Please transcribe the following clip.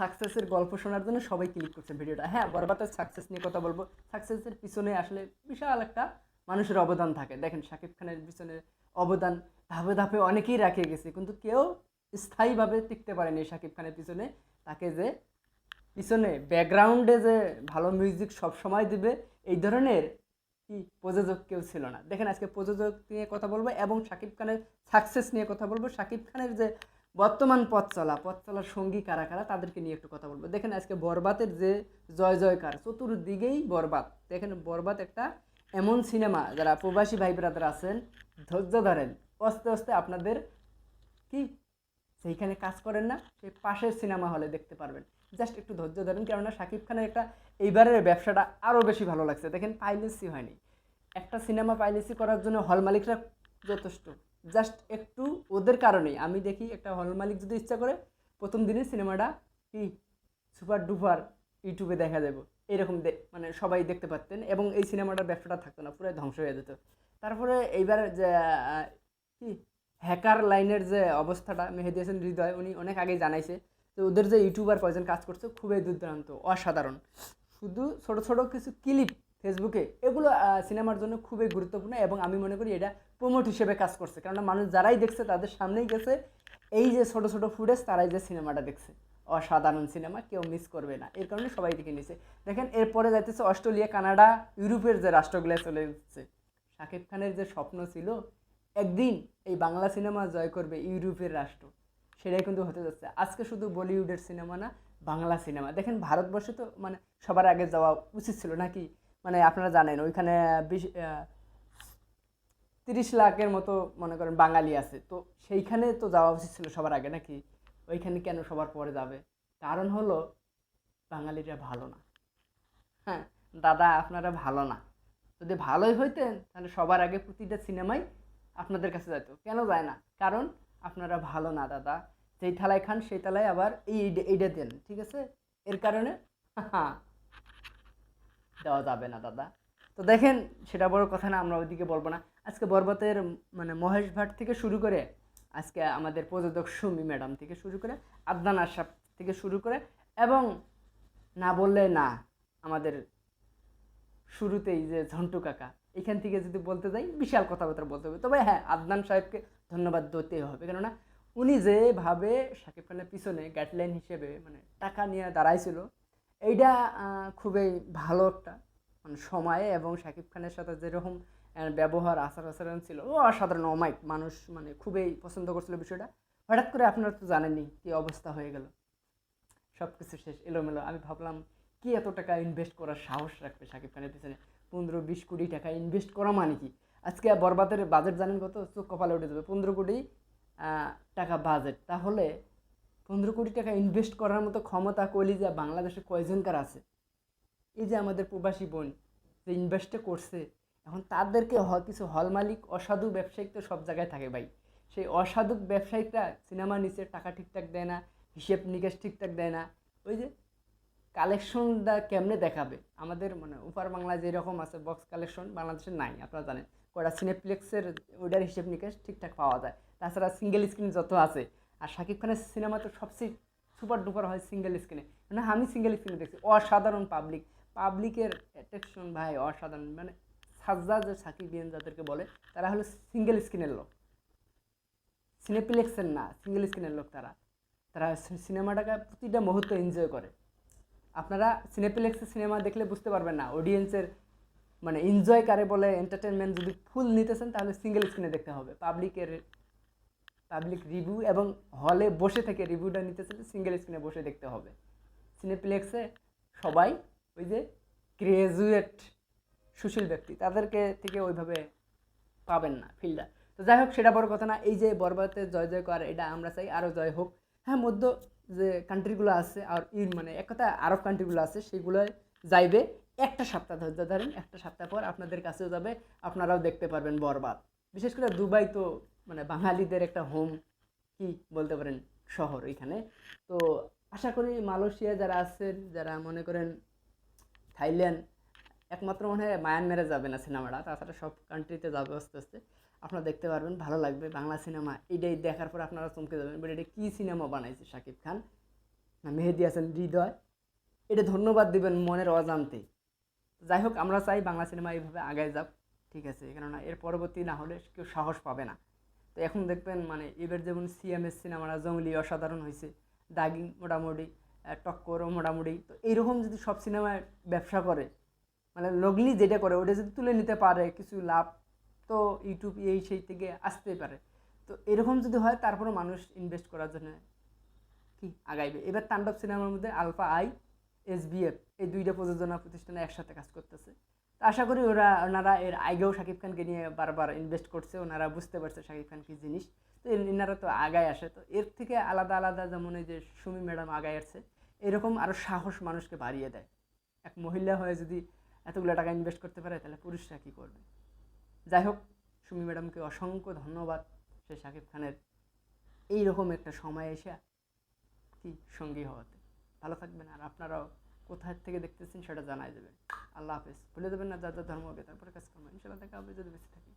সাকসেসের গল্প শোনার জন্য সবাই ক্লিক করছে ভিডিওটা। হ্যাঁ বরবাতের সাকসেস নিয়ে কথা বলব। সাকসেসের পিছনে আসলে বিশাল একটা মানুষের অবদান থাকে। দেখেন, শাকিব খানের পিছনে অবদান ধাপে ধাপে অনেকেই রাখে গেছে, কিন্তু কেউ স্থায়ীভাবে টিকতে পারেনি শাকিব খানের পিছনে। তাকে যে পিছনে ব্যাকগ্রাউন্ডে যে ভালো মিউজিক সব সময় দিবে, এই ধরনের কি প্রযোজক কেউ ছিল না। দেখেন, আজকে প্রযোজক নিয়ে কথা বলব এবং শাকিব খানের সাকসেস নিয়ে কথা বলব। শাকিব খানের যে বর্তমান পথ চলা, পথ চলার সঙ্গী কারা কারা, তাদেরকে নিয়ে একটু কথা বলব। দেখেন আজকে বরবাতের যে জয় জয়কার, চতুর্দিকেই বরবাদ। দেখেন বরবাদ একটা এমন সিনেমা, যারা প্রবাসী ভাই ব্রাদার আছেন, ধৈর্য ধরেন, আস্তে আস্তে আপনাদের কি? সেইখানে কাজ করেন না, সেই পাশের সিনেমা হলে দেখতে পারবেন। জাস্ট একটু ধৈর্য ধরেন, কেননা শাকিব খানের একটা এইবারের ব্যবসাটা আরও বেশি ভালো লাগছে। দেখেন পাইলেসি হয়নি। একটা সিনেমা পাইলেসি করার জন্য হল মালিকরা যথেষ্ট। জাস্ট একটু ওদের কারণেই। আমি দেখি একটা হল মালিক যদি ইচ্ছা করে, প্রথম দিনে সিনেমাটা কি সুপার ডুপার ইউটিউবে দেখা যাবে। এরকম মানে সবাই দেখতে পারতেন এবং এই সিনেমাটার ব্যবসাটা থাকতো না পুরো ধ্বংস হয়ে যেত। তারপরে এইবার যে কি হ্যাকার লাইনের যে অবস্থাটা, মেহেদি হাসান হৃদয়, উনি অনেক আগেই জানাইছে তো ওদের যে ইউটিউবার কয়েকজন কাজ করছে, খুবই দুর্দান্ত, অসাধারণ। শুধু ছোট ছোট কিছু ক্লিপ ফেসবুকে, এগুলো সিনেমার জন্য খুবই গুরুত্বপূর্ণ এবং আমি মনে করি এটা প্রমোট হিসেবে কাজ করছে। কেননা মানুষ যারাই দেখছে তাদের সামনেই গেছে, এই যে ছোট ছোট ফুটেজ তারাই যে সিনেমাটা দেখছে। অসাধারণ সিনেমা, কেউ মিস করবে না। এর কারণে সবাই দেখে নিছে। দেখেন, এরপরে যাইতেছে অস্ট্রেলিয়া, কানাডা, ইউরোপের যে রাষ্ট্রগুলো চলে যাচ্ছে শাকিব খানের যে স্বপ্ন ছিল, একদিন এই বাংলা সিনেমা জয় করবে ইউরোপের রাষ্ট্র। সেটাই কিন্তু হতে যাচ্ছে। আজকে শুধু বলিউডের সিনেমা না, বাংলা সিনেমা। দেখেন, ভারতবর্ষে তো মানে সবার আগে যাওয়া উচিত ছিল নাকি? মানে আপনারা জানেন, ওইখানে বিশ তিরিশ লাখের মতো মনে করেন বাঙালি আছে। তো সেইখানে তো যাওয়া উচিত ছিল সবার আগে নাকি? ওইখানে কেন সবার পরে যাবে? কারণ হলো বাঙালিরা ভালো না। হ্যাঁ দাদা আপনারা ভালো না। যদি ভালোই হইতেন, তাহলে সবার আগে প্রতিটা সিনেমাই আপনাদের কাছে যেত কেন যায় না? কারণ আপনারা ভালো না, দাদা। যেই থালায় খান, সেই থালায় আবার এই, এইটা- দেন, ঠিক আছে? এর কারণে দেওয়া যাবে না, দাদা। তো দেখেন, সেটা বড় কথা না, আমরা ওইদিকে বলব না। আজকে বরবতের মানে মহেশ ভাট থেকে শুরু করে, আজকে আমাদের প্রযোজক সুমি ম্যাডাম থেকে শুরু করে, আদনান আশরাফ থেকে শুরু করে, এবং না বললে না, আমাদের শুরুতেই যে ঝন্টু কাকা, এখান থেকে যদি বলতে যাই, বিশাল কথাবার্তা বলতে হবে। তবে হ্যাঁ আদনান সাহেবকে ধন্যবাদ দিতেই হবে। কেননা, উনি যেভাবে শাকিব খানের পিছনে গাইডলাইন হিসেবে মানে টাকা নিয়ে দাঁড়াইছিল এইটা খুবই ভালো একটা মানে সময়ে এবং শাকিব খানের সাথে যেরকম ব্যবহার, আচার আচরণ ছিল, ও অসাধারণ অমাইক মানুষ মানে খুবই পছন্দ করছিল বিষয়টা। হঠাৎ করে আপনারা তো জানেনই কী অবস্থা হয়ে গেল। সব কিছু শেষ, এলোমেলো। আমি ভাবলাম, কি এত টাকা ইনভেস্ট করার সাহস রাখবে শাকিব খানের পিছনে? পনেরো বিশ কোটি টাকা ইনভেস্ট করা মানে কি? আজকে বরবাদের বাজেট জানেন কত? চোখ কপালে উঠে যাবে। পনেরো কোটি টাকা বাজেট তাহলে পনেরো কোটি টাকা ইনভেস্ট করার মতো ক্ষমতা কলিজা বাংলাদেশে কয়জনকার আছে? এই যে আমাদের প্রবাসী বোন, যে ইনভেস্টটা করছে, এখন তাদেরকে কিছু হল মালিক, অসাধু ব্যবসায়িক তো সব জায়গায় থাকে ভাই। সেই অসাধু ব্যবসায়িকরা সিনেমা নিচে টাকা ঠিকঠাক দেয় না, হিসেব নিকেশ ঠিকঠাক দেয় না। ওই যে কালেকশনটা কেমনে দেখাবে? আমাদের মানে উপার বাংলায় যেরকম আছে বক্স কালেকশন বাংলাদেশে নাই, আপনারা জানেন। কটা সিনেপ্লেক্সের ওইটার হিসেব নিকেশ ঠিকঠাক পাওয়া যায়। তাছাড়া সিঙ্গেল স্ক্রিন যত আছে আর শাকিব খানের সিনেমা তো সবচেয়ে সুপার ডুপার হয় সিঙ্গেল স্ক্রিনে মানে আমি সিঙ্গেল স্ক্রিনে দেখছি। অসাধারণ পাবলিক পাবলিকের অ্যাট্রাকশন ভাই, অসাধারণ। মানে সাজ্জা যে সাকিবিয়ান যাদেরকে বলে, তারা হলো সিঙ্গেল স্ক্রিনের লোক। সিনেপ্লেক্সের না সিঙ্গেল স্ক্রিনের লোক তারা। তারা সিনেমাটাকে প্রতিটা মুহূর্ত এনজয় করে। আপনারা সিনেপ্লেক্সের সিনেমা দেখলে বুঝতে পারবেন না অডিয়েন্সের মানে এনজয় কারে বলে এন্টারটেনমেন্ট যদি ফুল নিতেছেন, তাহলে সিঙ্গেল স্ক্রিনে দেখতে হবে। পাবলিকের পাবলিক রিভিউ এবং হলে বসে থেকে রিভিউটা নিতে চাইলে সিঙ্গেল স্ক্রিনে বসে দেখতে হবে। সিনেপ্লেক্সে সবাই ওই যে গ্রাজুয়েট সুশীল ব্যক্তি, তাদেরকে থেকে ওইভাবে পাবেন না ফিল্ডার তো যাই হোক, সেটা বড় কথা না, এই যে বরবাদের জয় জয় কর, এটা আমরা চাই আরও জয় হোক। হ্যাঁ মধ্য যে কান্ট্রিগুলো আছে, আর ইন মানে এক কথা আরব কান্ট্রিগুলো আছে সেগুলো যাইবে একটা সপ্তাহ ধৈর্য ধরেন একটা সপ্তাহ পর আপনাদের কাছেও যাবে, আপনারাও দেখতে পারবেন বরবাদ। বিশেষ করে দুবাই তো মানে বাঙালিদের একটা হোম কি বলতে পারেন, শহর এখানে। তো আশা করি মালয়েশিয়া যারা আছেন, যারা মনে করেন থাইল্যান্ড, একমাত্র মনে হয় মায়ানমারে যাবে না সিনেমাটা, তাছাড়া সব কান্ট্রিতে যাবে আস্তে আস্তে। আপনারা দেখতে পারবেন, ভালো লাগবে। বাংলা সিনেমা এইটাই দেখার পর আপনারা চমকে যাবেন। বাট এটা কী সিনেমা বানাইছে শাকিব খান? না, মেহেদি হাসান, হৃদয়। এটা ধন্যবাদ দিবেন মনের অজান্তে। যাই হোক, আমরা চাই বাংলা সিনেমা এইভাবে আগায় যাক, ঠিক আছে? কেননা এর পরবর্তী না হলে কেউ সাহস পাবে না। তো এখন দেখবেন মানে এবার যেমন সিএমএস সিনেমাটা জঙ্গলি অসাধারণ হয়েছে দাগি মোটামুটি টক্করও মোটামুটি, তো এইরকম যদি সব সিনেমায় ব্যবসা করে মানে লগলি যেটা করে, ওটা যদি তুলে নিতে পারে, কিছু লাভ তো ইউটিউব এই সেই থেকে আসতে পারে। তো এরকম যদি হয় তারপরে মানুষ ইনভেস্ট করার জন্য কি আগাইবে? এবার তাণ্ডব সিনেমার মধ্যে আলফা আই, এস এসবিএফ এই দুইটা প্রযোজনা প্রতিষ্ঠানে একসাথে কাজ করতেছে। তো আশা করি ওরা, ওনারা এর আগেও শাকিব খানকে নিয়ে বারবার ইনভেস্ট করছে, ওনারা বুঝতে পারছে শাকিব খান কী জিনিস। তো এনারা তো আগায় আসে। তো এর থেকে আলাদা আলাদা যেমন এই যে সুমি ম্যাডাম আগায় আসছে, এরকম আরও সাহস মানুষকে বাড়িয়ে দেয়। এক মহিলা হয়ে যদি এতগুলো টাকা ইনভেস্ট করতে পারে, তাহলে পুরুষরা কী করবে? যাই হোক, সুমি ম্যাডামকে অসংখ্য ধন্যবাদ। সে শাকিব খানের এইরকম একটা সময় এসে কি সঙ্গী হওয়াতে। ভালো থাকবেন, আর আপনারাও কোথায় থেকে দেখতেছেন সেটা জানাই দেবেন। আল্লাহ হাফেজ। ভুলে দেবেন না যার যা হবে তারপরে কাজ করবেন ইনশাল্লাহ দেখা হবে যদি বেঁচে থাকি।